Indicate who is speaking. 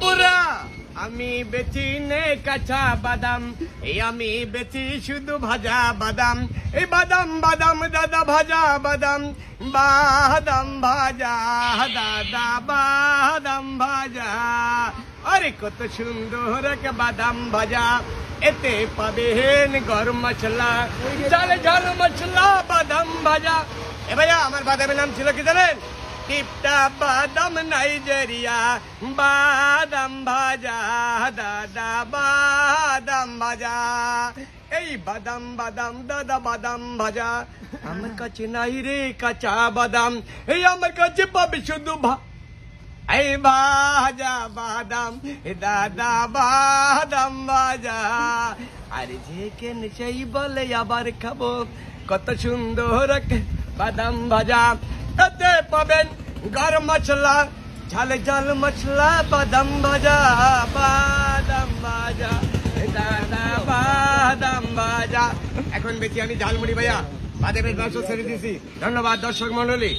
Speaker 1: পুরা। আমি বেচি নে কাঁচা বাদাম, এই আমি বেচি শুধু ভাজা বাদাম। এই বাদাম বাদাম, দাদা, ভাজা বাদাম। বাদাম ভাজা, দাদা, বাদাম ভাজা। আরে কত সুন্দর এক বাদাম ভাজা। এতে পাবেন গরম মশলা চাল ঝাল মশলা, বাদাম ভাজা। এ ভাইয়া, আমার বাদামের নাম ছিল কি জানেন? টিপটা বাদাম নাইজেরিয়া বাদাম ভাজা দাদা বাদাম ভাজা এই বাদাম বাদাম দাদা বাদাম ভাজা আমার কাছে নাই রে কাঁচা বাদাম এই আমার কাছে পাবে শুধু ভা এই ভাজা বাদাম দাদা বাদাম ভাজা আরে যে কেন সেই বলে আবার খাব কত সুন্দর বাদাম ভাজা তাতে পাবেন গরম মশলা ঝাল ঝাল মশলা বাদাম ভাজা বাদাম ভাজা দাদা বাদাম ভাজা এখন বেশি আমি ঝালমুড়ি ভাইয়া বাদামের ব্যবসা ছেড়ে দিছি ধন্যবাদ দর্শক মন্ডলী